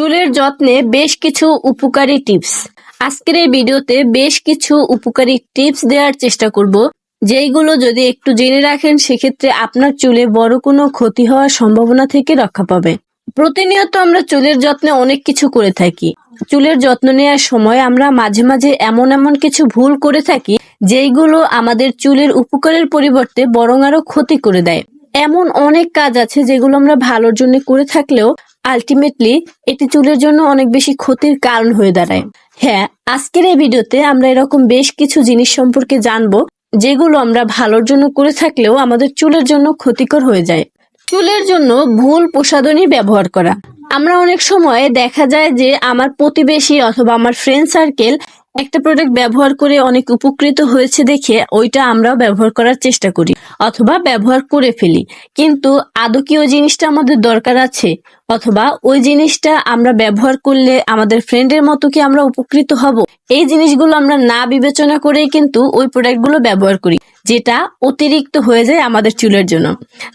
চুলের যত্নে বেশ কিছু উপকারী টিপস। আজকের এই ভিডিওতে বেশ কিছু উপকারী টিপস দেওয়ার চেষ্টা করব, যেইগুলো যদি একটু জেনে রাখেন, সেক্ষেত্রে আপনার চুলে বড় কোনো ক্ষতি হওয়ার সম্ভাবনা থেকে রক্ষা পাবে। প্রতিনিয়ত আমরা চুলের যত্নে অনেক কিছু করে থাকি। চুলের যত্ন নেওয়ার সময় আমরা মাঝে মাঝে এমন এমন কিছু ভুল করে থাকি, যেইগুলো আমাদের চুলের উপকারের পরিবর্তে বরং আরও ক্ষতি করে দেয়। এমন অনেক কাজ আছে যেগুলো আমরা ভালোর জন্য করে থাকলেও আলটিমেটলি এটি চুলের জন্য অনেক বেশি ক্ষতির কারণ হয়ে দাঁড়ায়। হ্যাঁ আজকের এই ভিডিওতে আমরা এরকম বেশ কিছু জিনিস সম্পর্কে জানব, যেগুলো আমরা ভালোর জন্য করে থাকলেও আমাদের চুলের জন্য ক্ষতিকর হয়ে যায়। চুলের জন্য ভুল প্রসাধনী ব্যবহার করা। আমরা অনেক সময় দেখা যায় যে আমার প্রতিবেশী অথবা আমার ফ্রেন্ড সার্কেল একটা প্রোডাক্ট ব্যবহার করে অনেক উপকৃত হয়েছে দেখে ওইটা আমরাও ব্যবহার করার চেষ্টা করি, অথবা ব্যবহার করে ফেলি। কিন্তু আদৌ কি ওই জিনিসটা আমাদের দরকার আছে, অথবা ওই জিনিসটা আমরা ব্যবহার করলে আমাদের ফ্রেন্ডের মতো কি আমরা উপকৃত হব? এই জিনিসগুলো আমরা না বিবেচনা করেই কিন্তু ওই প্রোডাক্টগুলো ব্যবহার করি, যেটা অতিরিক্ত হয়ে যায় আমাদের চুলের জন্য।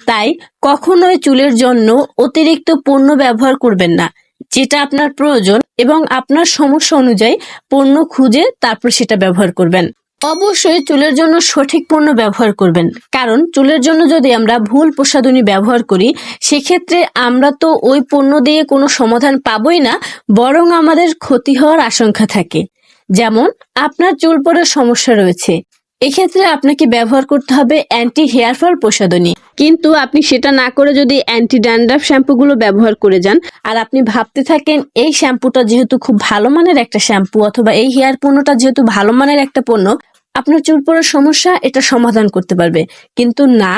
তাই কখনোই চুলের জন্য অতিরিক্ত পণ্য ব্যবহার করবেন না। যেটা আপনার প্রয়োজন এবং আপনার সমস্যা অনুযায়ী পণ্য খুঁজে তারপর সেটা ব্যবহার করবেন। অবশ্যই চুলের জন্য সঠিক পণ্য ব্যবহার করবেন। কারণ চুলের জন্য যদি আমরা ভুল প্রসাধনী ব্যবহার করি, সেক্ষেত্রে আমরা তো ওই পণ্য দিয়ে কোনো সমাধান পাবই না, বরং আমাদের ক্ষতি হওয়ার আশঙ্কা থাকে। যেমন, আপনার চুল পড়ার সমস্যা রয়েছে। এক্ষেত্রে আপনাকে ব্যবহার করতে হবে অ্যান্টি হেয়ার ফল প্রসাধনী। কিন্তু আপনি সেটা না করে যদি অ্যান্টি ড্যান্ড্রাফ শ্যাম্পুগুলো ব্যবহার করে যান, আর আপনি ভাবতে থাকেন এই শ্যাম্পুটা যেহেতু খুব ভালো মানের একটা শ্যাম্পু অথবা এই হেয়ার পণ্যটা যেহেতু ভালো মানের একটা পণ্য আপনার চুল পড়ার সমস্যা, এটা সমাধান করতে পারবে। কিন্তু না,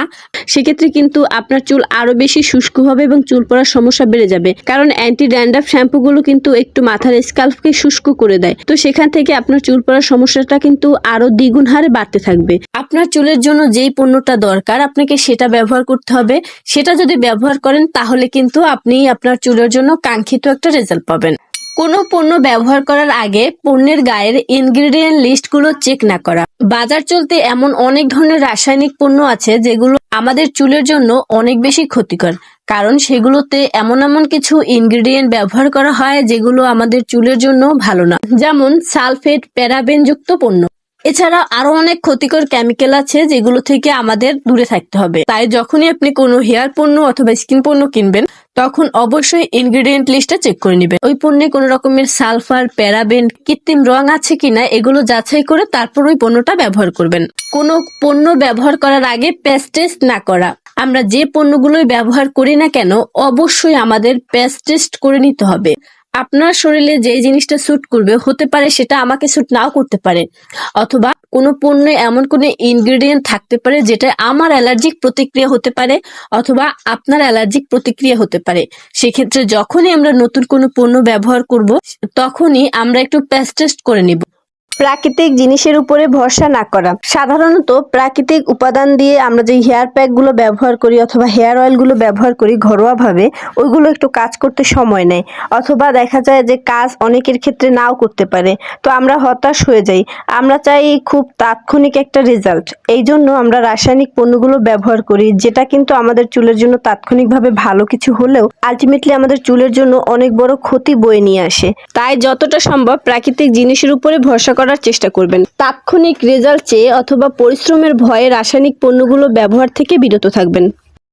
সেক্ষেত্রে কিন্তু আপনার চুল আরও বেশি শুষ্ক হবে এবং চুল পড়ার সমস্যা বেড়ে যাবে। কারণ অ্যান্টি ড্যান্ড্রাফ শ্যাম্পুগুলো কিন্তু একটু মাথার স্কাল্পকে শুষ্ক করে দেয়। তো সেখান থেকে আপনার চুল পড়ার সমস্যাটা কিন্তু আরও দ্বিগুণ হারে বাড়তে থাকবে। আপনার চুলের জন্য যেই পণ্যটা দরকার, আপনাকে সেটা ব্যবহার করতে হবে। সেটা যদি ব্যবহার করেন, তাহলে কিন্তু আপনি আপনার চুলের জন্য কাঙ্ক্ষিত একটা রেজাল্ট পাবেন। কোনো পণ্য ব্যবহার করার আগে পণ্যের গায়ের ইনগ্রেডিয়েন্ট লিস্টগুলো চেক না করা। বাজার চলতে এমন অনেক ধরনের রাসায়নিক পণ্য আছে যেগুলো আমাদের চুলের জন্য অনেক বেশি ক্ষতিকর, কারণ সেগুলোতে এমন এমন কিছু ইনগ্রিডিয়েন্ট ব্যবহার করা হয় যেগুলো আমাদের চুলের জন্য ভালো না। যেমন সালফেট, প্যারাবেন যুক্ত পণ্য। এছাড়া আরও অনেক ক্ষতিকর কেমিক্যাল আছে যেগুলো থেকে আমাদের দূরে থাকতে হবে। তাই যখনই আপনি কোনো হেয়ার পণ্য অথবা স্কিন পণ্য কিনবেন তখন অবশ্যই ইনগ্রিডিয়েন্ট লিস্টটা চেক করে নিবে। ওই পণ্যে কোনো রকমের সালফার, প্যারাবেন, কৃত্রিম রং আছে কিনা, এগুলো যাচাই করে তারপর ওই পণ্যটা ব্যবহার করবেন। কোনো পণ্য ব্যবহার করার আগে প্যাস্টেস্ট না করা। আমরা যে পণ্যগুলোই ব্যবহার করি না কেন, অবশ্যই আমাদের প্যাস্টেস্ট করে নিতে হবে। আপনার শরীরে যে জিনিসটা স্যুট করবে, হতে পারে সেটা আমাকে স্যুট নাও করতে পারে। অথবা কোনো পণ্যে এমন কোনো ইনগ্রেডিয়েন্ট থাকতে পারে যেটা আমার অ্যালার্জিক প্রতিক্রিয়া হতে পারে, অথবা আপনার অ্যালার্জিক প্রতিক্রিয়া হতে পারে। সেক্ষেত্রে যখনই আমরা নতুন কোনো পণ্য ব্যবহার করব, তখনই আমরা একটু প্যাস টেস্ট করে নিব। প্রাকৃতিক জিনিসের উপরে ভরসা না করা। সাধারণত প্রাকৃতিক উপাদান দিয়ে আমরা যে হেয়ার প্যাকগুলো ব্যবহার করি অথবা হেয়ার অয়েলগুলো ব্যবহার করি ঘরোয়াভাবে, ওইগুলো একটু কাজ করতে সময় নেয়। অথবা দেখা যায় যে কাজ অনেকের ক্ষেত্রে নাও করতে পারে। তো আমরা হতাশ হয়ে যাই। আমরা চাই খুব তাৎক্ষণিক একটা রেজাল্ট এই জন্য আমরা রাসায়নিক পণ্যগুলো ব্যবহার করি, যেটা কিন্তু আমাদের চুলের জন্য তাৎক্ষণিকভাবে ভালো কিছু হলেও আলটিমেটলি আমাদের চুলের জন্য অনেক বড় ক্ষতি বয়ে নিয়ে আসে। তাই যতটা সম্ভব প্রাকৃতিক জিনিসের উপরে ভরসা করার চেষ্টা করবেন। তাৎক্ষণিক রেজাল্ট চেয়ে অথবা পরিশ্রমের ভয়ে রাসায়নিক পণ্যগুলো ব্যবহার থেকে বিরত থাকবেন।